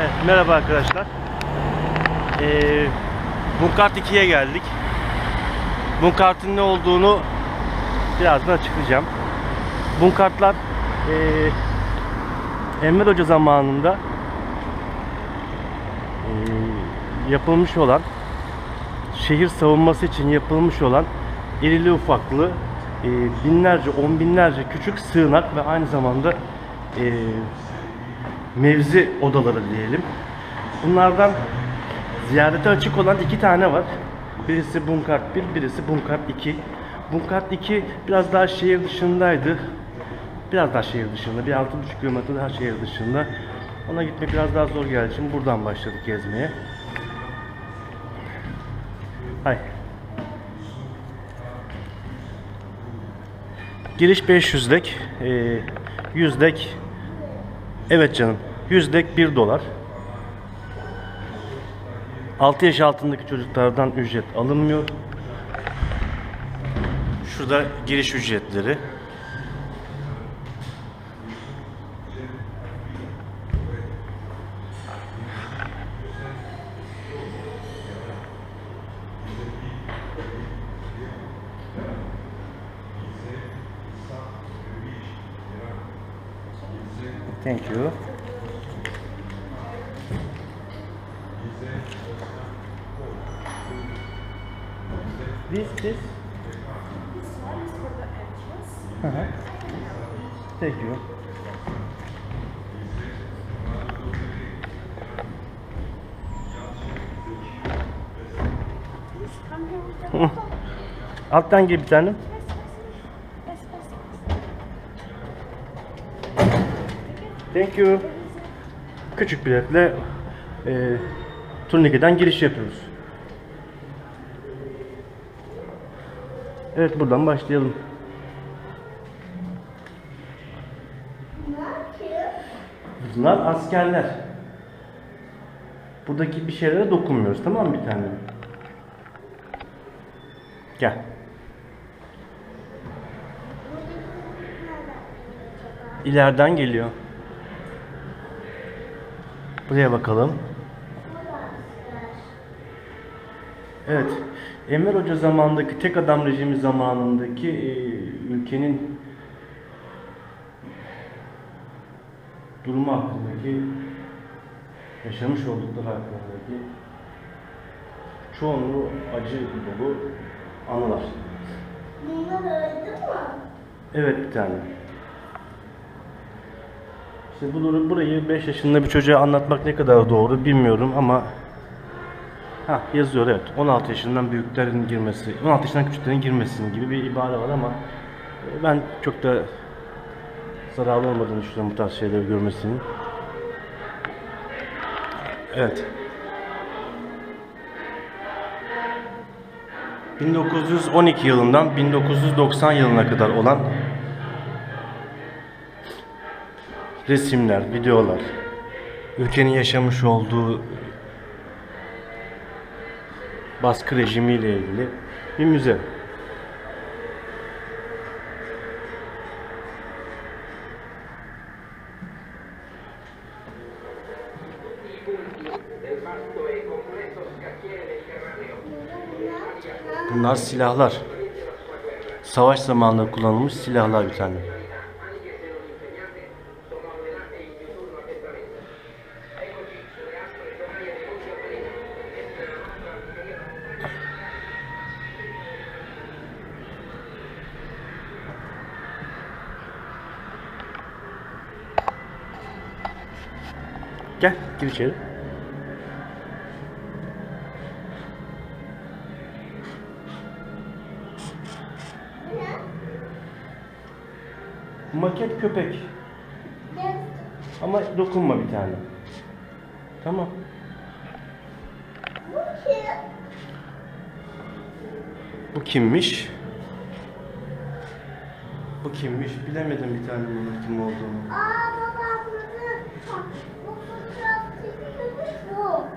Evet, merhaba arkadaşlar. Ee, Bunkart 2'ye geldik. Bunkart'ın ne olduğunu birazdan açıklayacağım. Bunkartlar ee, Enver Hoca zamanında ee, yapılmış olan şehir savunması için yapılmış olan irili ufaklı ee, binlerce, on binlerce küçük sığınak ve aynı zamanda ee, mevzi odaları diyelim. Bunlardan ziyarete açık olan iki tane var. Birisi Bunkart 1, birisi Bunkart 2. Bunkart 2 biraz daha şehir dışındaydı. Biraz daha şehir dışında. Bir 6,5 kilometre daha şehir dışında. Ona gitmek biraz daha zor geldi. Şimdi buradan başladık gezmeye. Hay. Giriş 500 dek. Ee, 100 dek Evet canım. 100 dek 1 dolar. 6 yaş altındaki çocuklardan ücret alınmıyor. Şurada giriş ücretleri. Thank you. This, one is for the entrance. Uh-huh. Thank you. Alttan gir bir tane. Thank you. Küçük biletle e, turnikeden giriş yapıyoruz. Evet buradan başlayalım. Bunlar askerler. Buradaki bir şeylere dokunmuyoruz tamam mı bir tane? Gel. İleriden geliyor. Buraya bakalım. Evet. Enver Hoca zamanındaki tek adam rejimi zamanındaki e, ülkenin durumu hakkındaki yaşamış oldukları hakkındaki çoğunluğu acı dolu anılar. Bunlar öldü mü? Evet bir tane. İşte bu durum burayı 5 yaşında bir çocuğa anlatmak ne kadar doğru bilmiyorum ama ha yazıyor evet 16 yaşından büyüklerin girmesi 16 yaşından küçüklerin girmesinin gibi bir ibare var ama e, ben çok da zararlı olmadığını düşünüyorum bu tarz şeyleri görmesinin. Evet. 1912 yılından 1990 yılına kadar olan resimler, videolar, ülkenin yaşamış olduğu baskı rejimiyle ilgili bir müze. Bunlar silahlar. Savaş zamanında kullanılmış silahlar bir tane. Gel, gir içeri. Maket köpek. Ama dokunma bir tane. Tamam. Bu kim? Bu kimmiş? Bu kimmiş? Bilemedim bir tane bunun kim olduğunu. Aa baba burada.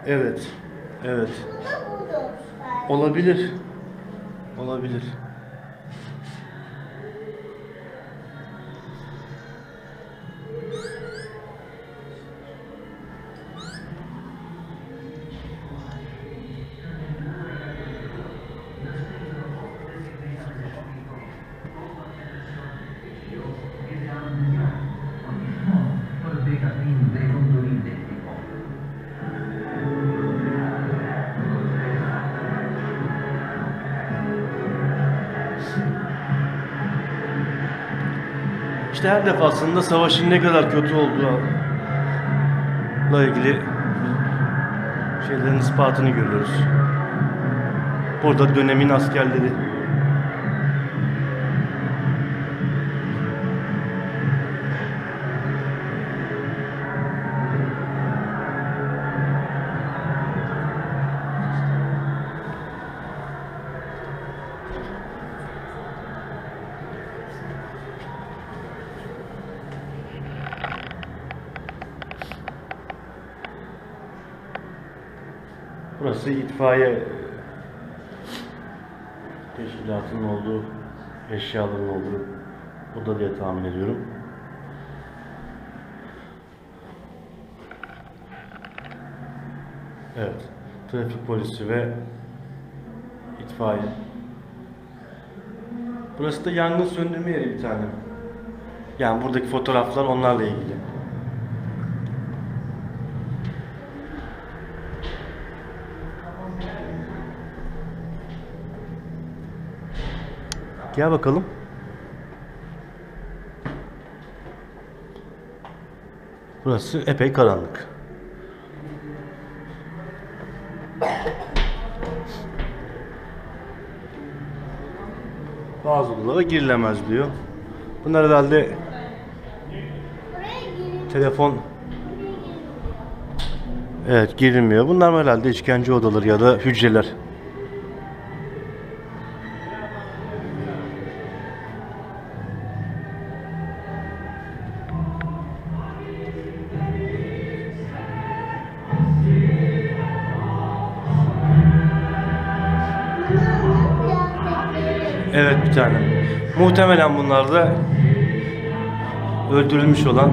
Evet. Evet. Olabilir. Olabilir. İşte her defasında savaşın ne kadar kötü olduğu ile ilgili şeylerin ispatını görüyoruz. Burada dönemin askerleri Burası itfaiye teşkilatının olduğu, eşyaların olduğu oda diye tahmin ediyorum. Evet, trafik polisi ve itfaiye. Burası da yangın söndürme yeri bir tane. Yani buradaki fotoğraflar onlarla ilgili. Gel bakalım. Burası epey karanlık. Bazı odalara girilemez diyor. Bunlar herhalde telefon Evet girilmiyor. Bunlar herhalde işkence odaları ya da hücreler. Tane. Muhtemelen bunlar da öldürülmüş olan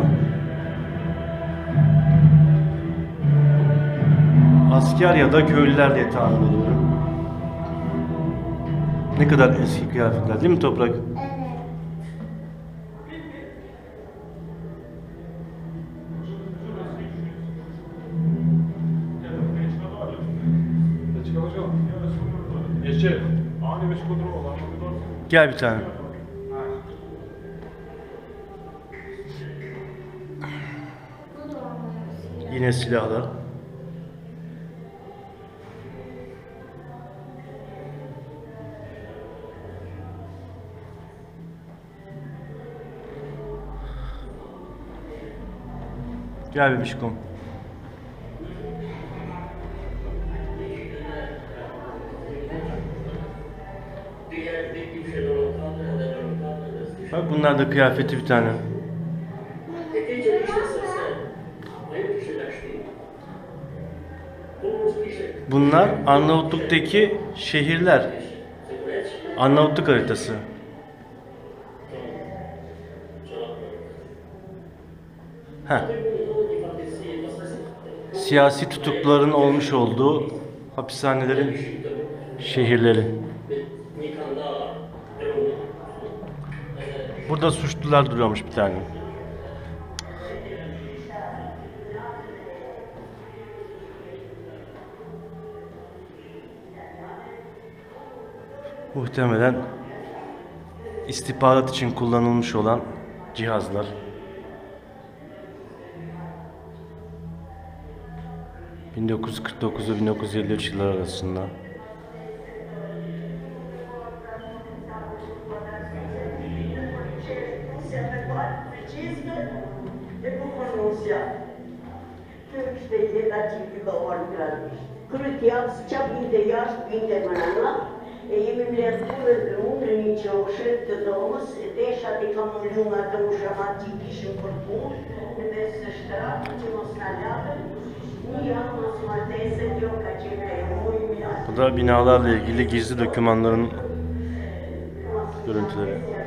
asker ya da köylüler diye tahmin ediyorum. Ne kadar eski kıyafetler değil mi Toprak? Evet. Jeszcze, a nie wiesz kontrola, no Gel bir tane. Yine silahlar. Gel bebişkom. Bak bunlar da kıyafeti bir tane. Bunlar Arnavutluk'taki şehirler. Arnavutluk haritası. Heh. Siyasi tutukluların olmuş olduğu hapishanelerin şehirleri. Burada suçlular duruyormuş bir tane. Muhtemelen istihbarat için kullanılmış olan cihazlar. ...1949 ve 1953 yılları arasında. Lunde ni çoşet doğumuz, deşa de kamulunga doğuşa mati kişin kurpun, ve sıçtıra, çimosnalada, ni yalnız madese diyor kaçına yoğun mi Bu da binalarla ilgili gizli dokümanların görüntüleri.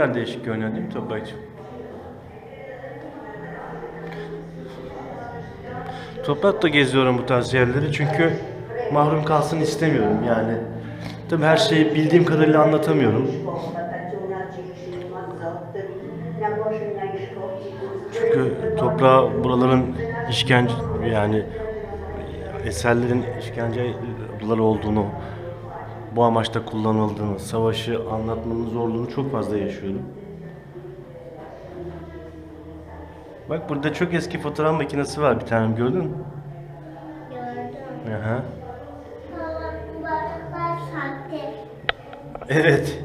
Kadar değişik görünüyor değil mi Toprak'cığım? Toprak da geziyorum bu tarz yerleri çünkü mahrum kalsın istemiyorum yani. Tabii her şeyi bildiğim kadarıyla anlatamıyorum. Çünkü toprağı buraların işkence yani eserlerin işkence odaları olduğunu, bu amaçta kullanıldığını, savaşı anlatmanın zorluğunu çok fazla yaşıyorum. Bak burada çok eski fotoğraf makinesi var bir tane gördün mü? Gördüm. Aha. Baba sahte. Evet.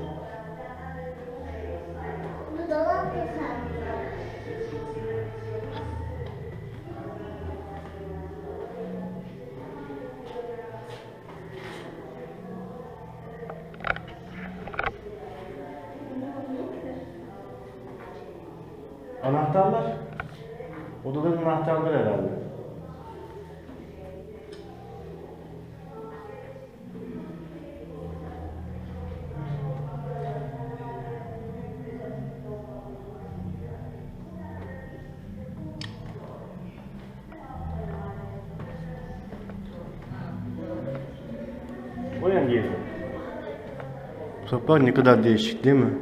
Geliyor. Toprak ne kadar değişik değil mi?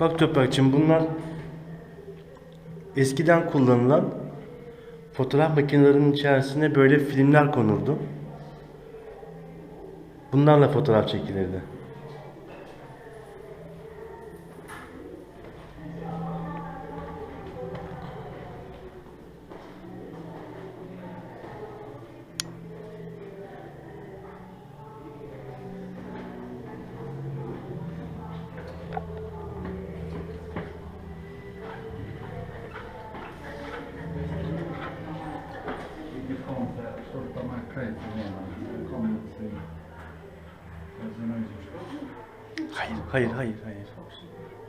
Bak Toprakçım bunlar eskiden kullanılan fotoğraf makinelerinin içerisine böyle filmler konurdu. Bunlarla fotoğraf çekilirdi. Hayır, hayır, hayır.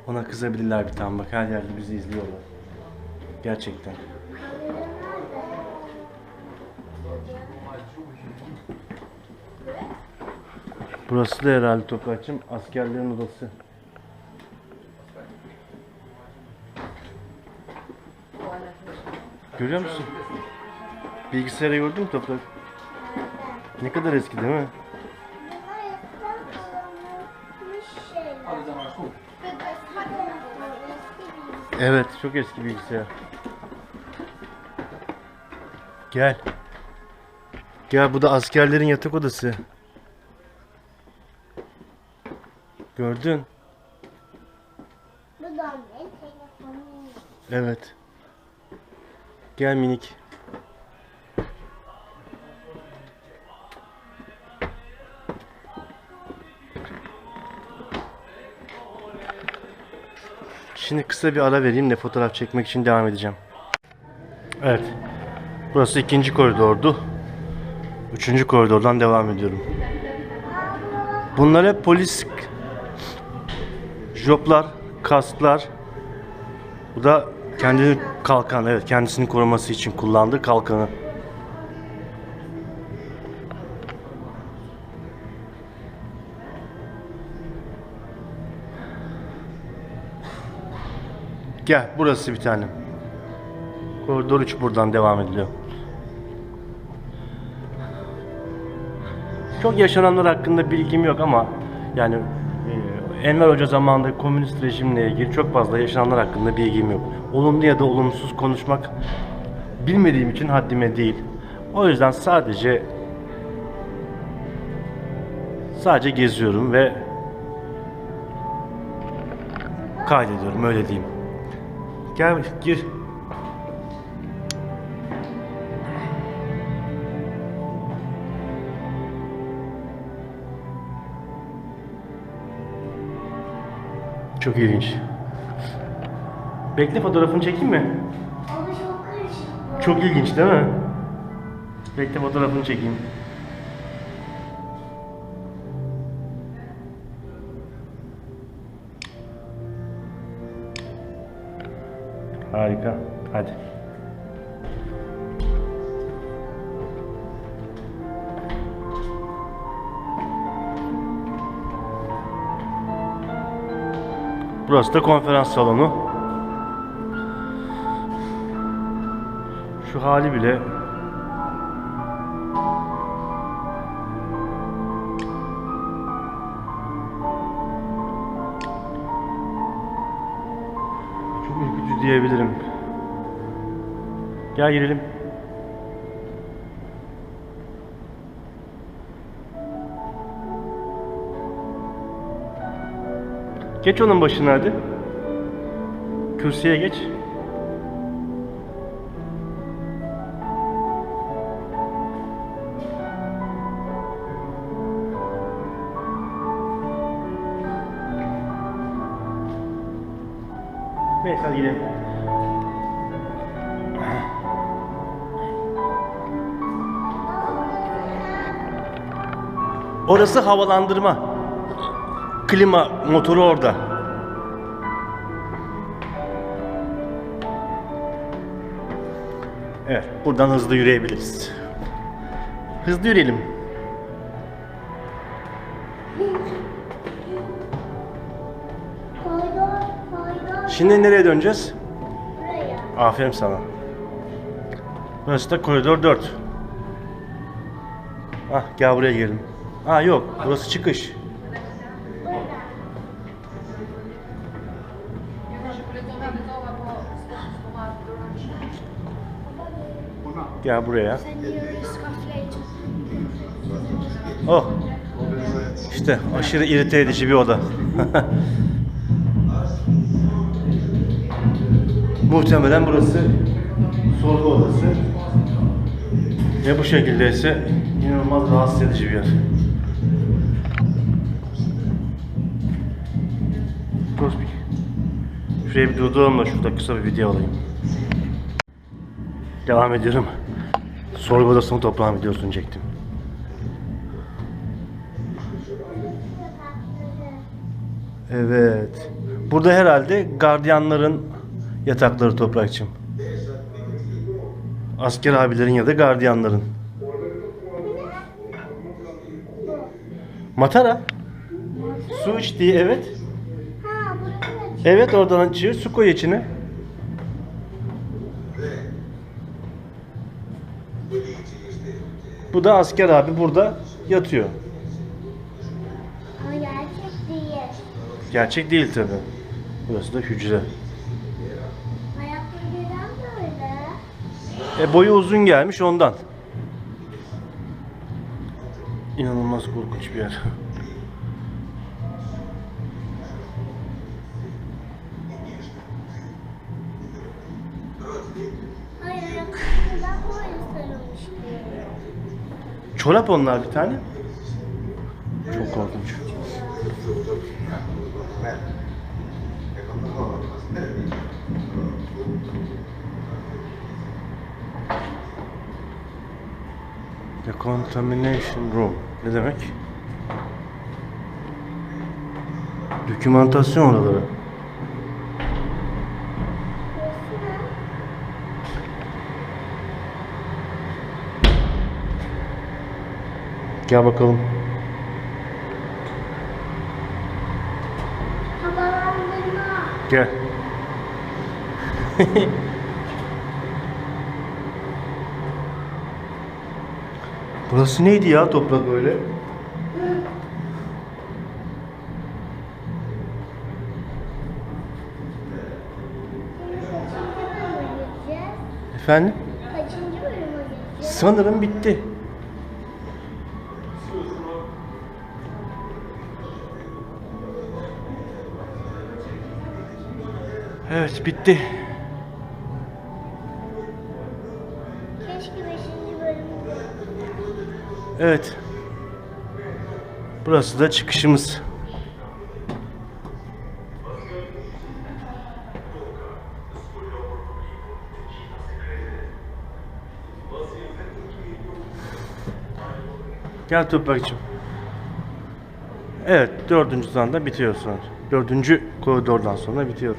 Ona kızabilirler bir tane bak her yerde bizi izliyorlar. Gerçekten. Burası da herhalde Toprakçım askerlerin odası. Görüyor musun? Bilgisayarı gördün mü Toprak? Ne kadar eski değil mi? Evet, çok eski bilgisayar. Gel. Gel bu da askerlerin yatak odası. Gördün? Bu da benim telefonum. Evet. Gel minik. Şimdi kısa bir ara vereyim de fotoğraf çekmek için devam edeceğim. Evet. Burası ikinci koridordu. Üçüncü koridordan devam ediyorum. Bunlar hep polis joplar, kasklar. Bu da kendini kalkan, evet kendisini koruması için kullandığı kalkanı. Gel burası bir tane. Koridor 3 buradan devam ediliyor. Çok yaşananlar hakkında bilgim yok ama yani e, Enver Hoca zamanında komünist rejimle ilgili çok fazla yaşananlar hakkında bilgim yok. Olumlu ya da olumsuz konuşmak bilmediğim için haddime değil. O yüzden sadece sadece geziyorum ve kaydediyorum öyle diyeyim. Gel gir. Çok ilginç. Bekle fotoğrafını çekeyim mi? Ama çok karışık. Çok ilginç değil mi? Bekle fotoğrafını çekeyim. Harika. Hadi. Burası da konferans salonu. hali bile diyebilirim. Gel girelim. Geç onun başına hadi. Kürsüye geç. Neyse hadi gidelim. Orası havalandırma. Klima motoru orada. Evet, buradan hızlı yürüyebiliriz. Hızlı yürüyelim. Şimdi nereye döneceğiz? Buraya. Aferin sana. Burası da koridor 4. Ah gel buraya girelim. Ha yok burası çıkış. Gel buraya. Oh. İşte aşırı irite edici bir oda. Muhtemelen burası sorgu odası. Ve bu şekilde ise inanılmaz rahatsız edici bir yer. Şuraya bir durduralım da şurada kısa bir video alayım. Devam ediyorum. Sorgu odasını toprağın videosunu çektim. Evet. Burada herhalde gardiyanların yatakları toprakçım. Asker abilerin ya da gardiyanların. Matara. Su içtiği evet. Evet oradan açıyor. Su koy içine. Bu da asker abi burada yatıyor. ama gerçek değil. Gerçek değil tabi. Burası da hücre. Ayakları neden böyle? E boyu uzun gelmiş ondan. İnanılmaz korkunç bir yer. Çorap onlar bir tane. Çok korkunç. Decontamination room. Ne demek? Dokümantasyon odaları. Gel bakalım. Gel. Burası neydi ya toprak böyle? Efendim? Sanırım bitti. Evet bitti. Keşke beşinci bölümde. Evet. Burası da çıkışımız. Gel Toprak'cığım. Evet, dördüncü da bitiyor sonra. Dördüncü koridordan sonra bitiyor.